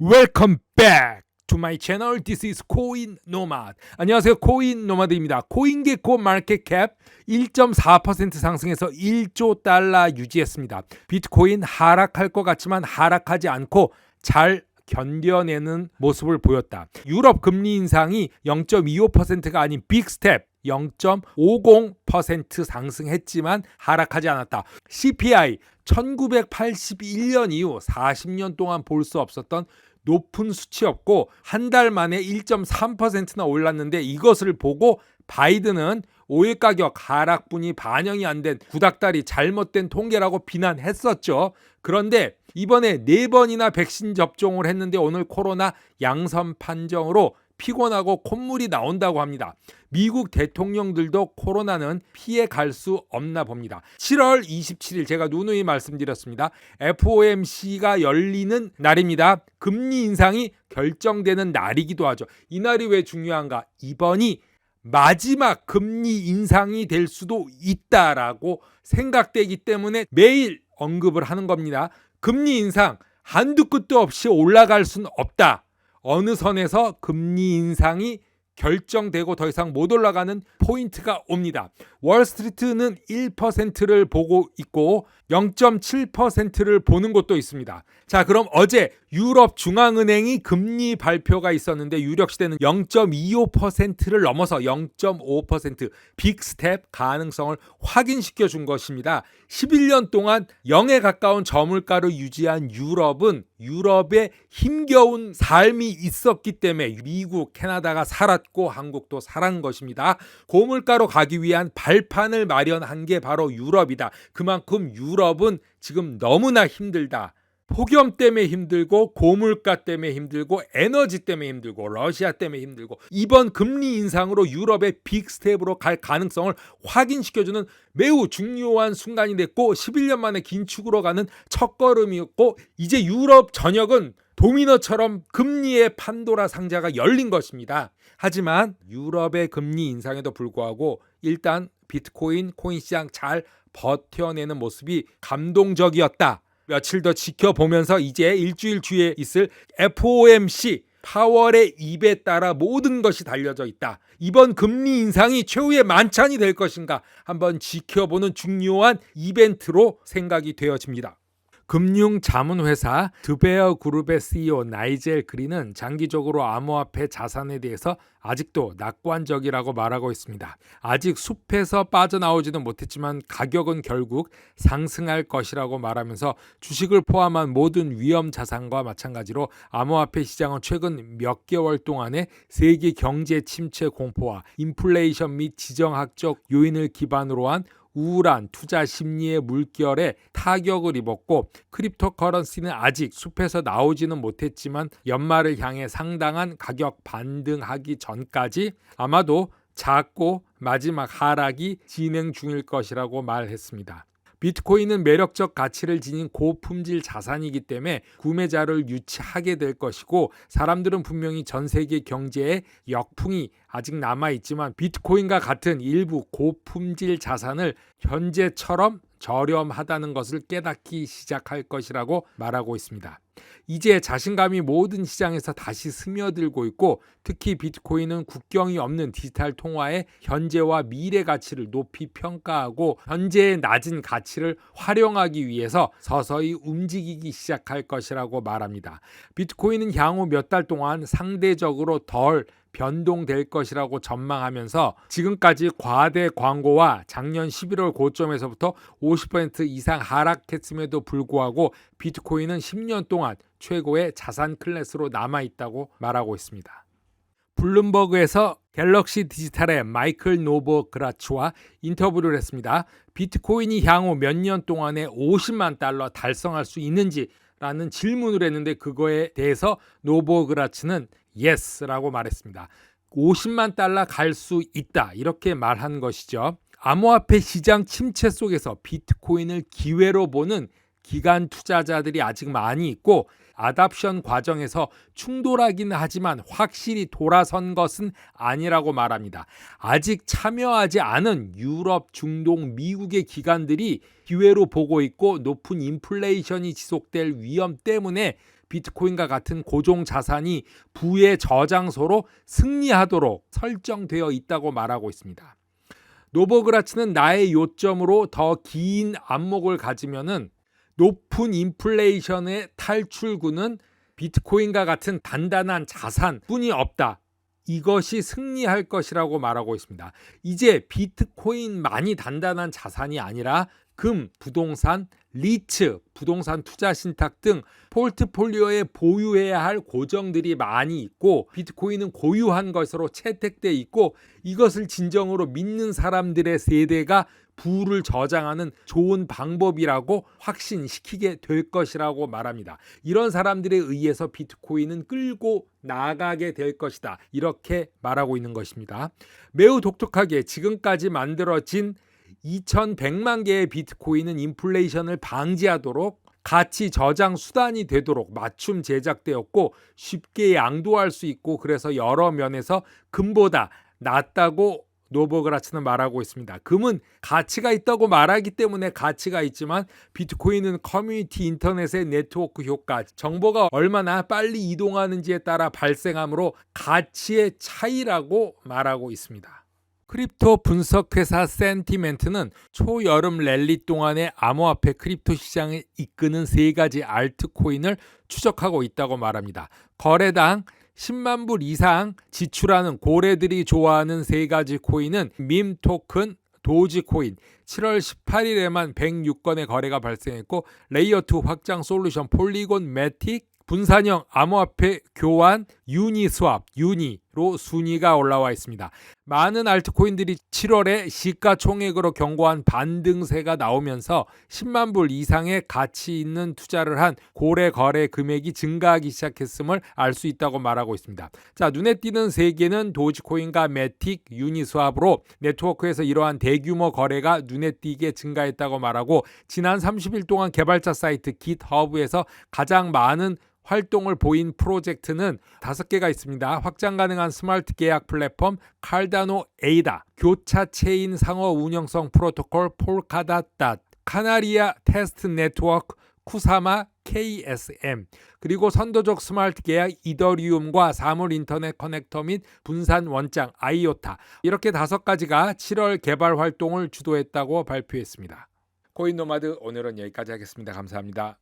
Welcome back to my channel. This is 코인 노마드. 안녕하세요. 코인 노마드입니다. 코인게코 마켓캡 1.4% 상승해서 1조 달러 유지했습니다. 비트코인 하락할 것 같지만 하락하지 않고 잘 견뎌내는 모습을 보였다. 유럽 금리 인상이 0.25%가 아닌 빅스텝 0.50% 상승했지만 하락하지 않았다. CPI 1981년 이후 40년 동안 볼 수 없었던 높은 수치였고 한 달 만에 1.3%나 올랐는데 이것을 보고 바이든은 오일 가격 하락분이 반영이 안 된 구닥다리 잘못된 통계라고 비난했었죠. 그런데 이번에 네 번이나 백신 접종을 했는데 오늘 코로나 양선 판정으로 피곤하고 콧물이 나온다고 합니다. 미국 대통령들도 코로나는 피해 갈 수 없나 봅니다. 7월 27일 제가 누누이 말씀드렸습니다. FOMC가 열리는 날입니다. 금리 인상이 결정되는 날이기도 하죠. 이 날이 왜 중요한가? 이번이 마지막 금리 인상이 될 수도 있다라고 생각되기 때문에 매일 언급을 하는 겁니다. 금리 인상 한두 끝도 없이 올라갈 수는 없다. 어느 선에서 금리 인상이 결정되고 더 이상 못 올라가는 포인트가 옵니다. 월스트리트는 1%를 보고 있고 0.7%를 보는 곳도 있습니다. 자, 그럼 어제 유럽 중앙은행이 금리 발표가 있었는데 유력 시대는 0.25%를 넘어서 0.5% 빅스텝 가능성을 확인시켜 준 것입니다. 11년 동안 0에 가까운 저물가를 유지한 유럽은 유럽의 힘겨운 삶이 있었기 때문에 미국, 캐나다가 살았고 한국도 살한 것입니다. 고물가로 가기 위한 발판을 마련한 게 바로 유럽이다. 그만큼 유럽은 지금 너무나 힘들다. 폭염 때문에 힘들고 고물가 때문에 힘들고 에너지 때문에 힘들고 러시아 때문에 힘들고 이번 금리 인상으로 유럽의 빅스텝으로 갈 가능성을 확인시켜주는 매우 중요한 순간이 됐고 11년 만에 긴축으로 가는 첫걸음이었고 이제 유럽 전역은 도미노처럼 금리의 판도라 상자가 열린 것입니다. 하지만 유럽의 금리 인상에도 불구하고 일단 비트코인 코인 시장 잘 버텨내는 모습이 감동적이었다. 며칠 더 지켜보면서 이제 일주일 뒤에 있을 FOMC 파월의 입에 따라 모든 것이 달려져 있다. 이번 금리 인상이 최후의 만찬이 될 것인가 한번 지켜보는 중요한 이벤트로 생각이 되어집니다. 금융 자문회사 드베어 그룹의 CEO 나이젤 그린은 장기적으로 암호화폐 자산에 대해서 아직도 낙관적이라고 말하고 있습니다. 아직 숲에서 빠져나오지는 못했지만 가격은 결국 상승할 것이라고 말하면서 주식을 포함한 모든 위험 자산과 마찬가지로 암호화폐 시장은 최근 몇 개월 동안의 세계 경제 침체 공포와 인플레이션 및 지정학적 요인을 기반으로 한 우울한 투자 심리의 물결에 타격을 입었고 크립토 커런시는 아직 숲에서 나오지는 못했지만 연말을 향해 상당한 가격 반등하기 전까지 아마도 작고 마지막 하락이 진행 중일 것이라고 말했습니다. 비트코인은 매력적 가치를 지닌 고품질 자산이기 때문에 구매자를 유치하게 될 것이고 사람들은 분명히 전 세계 경제에 역풍이 아직 남아 있지만 비트코인과 같은 일부 고품질 자산을 현재처럼 저렴하다는 것을 깨닫기 시작할 것이라고 말하고 있습니다. 이제 자신감이 모든 시장에서 다시 스며들고 있고 특히 비트코인은 국경이 없는 디지털 통화의 현재와 미래 가치를 높이 평가하고 현재의 낮은 가치를 활용하기 위해서 서서히 움직이기 시작할 것이라고 말합니다. 비트코인은 향후 몇 달 동안 상대적으로 덜 변동될 것이라고 전망하면서 지금까지 과대 광고와 작년 11월 고점에서부터 50% 이상 하락했음에도 불구하고 비트코인은 10년 동안 최고의 자산 클래스로 남아 있다고 말하고 있습니다. 블룸버그에서 갤럭시 디지털의 마이클 노버 그라츠와 인터뷰를 했습니다. 비트코인이 향후 몇 년 동안에 50만 달러 달성할 수 있는지 라는 질문을 했는데 그거에 대해서 노보그라츠는 yes라고 말했습니다. 50만 달러 갈 수 있다 이렇게 말한 것이죠. 암호화폐 시장 침체 속에서 비트코인을 기회로 보는 기관 투자자들이 아직 많이 있고 아답션 과정에서 충돌하기는 하지만 확실히 돌아선 것은 아니라고 말합니다. 아직 참여하지 않은 유럽, 중동, 미국의 기관들이 기회로 보고 있고 높은 인플레이션이 지속될 위험 때문에 비트코인과 같은 고종 자산이 부의 저장소로 승리하도록 설정되어 있다고 말하고 있습니다. 노버그라츠는 나의 요점으로 더 긴 안목을 가지면은 높은 인플레이션의 탈출구는 비트코인과 같은 단단한 자산뿐이 없다. 이것이 승리할 것이라고 말하고 있습니다. 이제 비트코인만이 단단한 자산이 아니라 금, 부동산, 리츠, 부동산 투자 신탁 등 폴트폴리오에 보유해야 할 고정들이 많이 있고 비트코인은 고유한 것으로 채택돼 있고 이것을 진정으로 믿는 사람들의 세대가 부를 저장하는 좋은 방법이라고 확신시키게 될 것이라고 말합니다. 이런 사람들에 의해서 비트코인은 끌고 나가게 될 것이다. 이렇게 말하고 있는 것입니다. 매우 독특하게 지금까지 만들어진 2100만 개의 비트코인은 인플레이션을 방지하도록 가치 저장 수단이 되도록 맞춤 제작되었고 쉽게 양도할 수 있고 그래서 여러 면에서 금보다 낫다고 노버그라츠는 말하고 있습니다. 금은 가치가 있다고 말하기 때문에 가치가 있지만 비트코인은 커뮤니티 인터넷의 네트워크 효과, 정보가 얼마나 빨리 이동하는지에 따라 발생하므로 가치의 차이라고 말하고 있습니다. 크립토 분석 회사 센티멘트는 초여름 랠리 동안의 암호화폐 크립토 시장을 이끄는 세 가지 알트코인을 추적하고 있다고 말합니다. 거래당 10만 불 이상 지출하는 고래들이 좋아하는 세 가지 코인은 밈 토큰, 도지 코인. 7월 18일에만 106건의 거래가 발생했고 레이어 2 확장 솔루션 폴리곤 매틱 분산형 암호화폐 교환 유니스왑 유니 로 순위가 올라와 있습니다. 많은 알트코인들이 7월에 시가총액으로 경고한 반등세가 나오면서 10만 불 이상의 가치 있는 투자를 한 고래 거래 금액이 증가하기 시작했음을 알 수 있다고 말하고 있습니다. 자, 눈에 띄는 세 개는 도지코인과 매틱, 유니스왑으로 네트워크에서 이러한 대규모 거래가 눈에 띄게 증가했다고 말하고 지난 30일 동안 개발자 사이트 깃허브에서 가장 많은 활동을 보인 프로젝트는 다섯 개가 있습니다. 확장 가능한 스마트 계약 플랫폼 칼다노 에이다, 교차 체인 상호 운영성 프로토콜 폴카닷닷, 카나리아 테스트 네트워크 쿠사마 KSM 그리고 선도적 스마트 계약 이더리움과 사물 인터넷 커넥터 및 분산 원장 아이오타 이렇게 다섯 가지가 7월 개발 활동을 주도했다고 발표했습니다. 코인 노마드 오늘은 여기까지 하겠습니다. 감사합니다.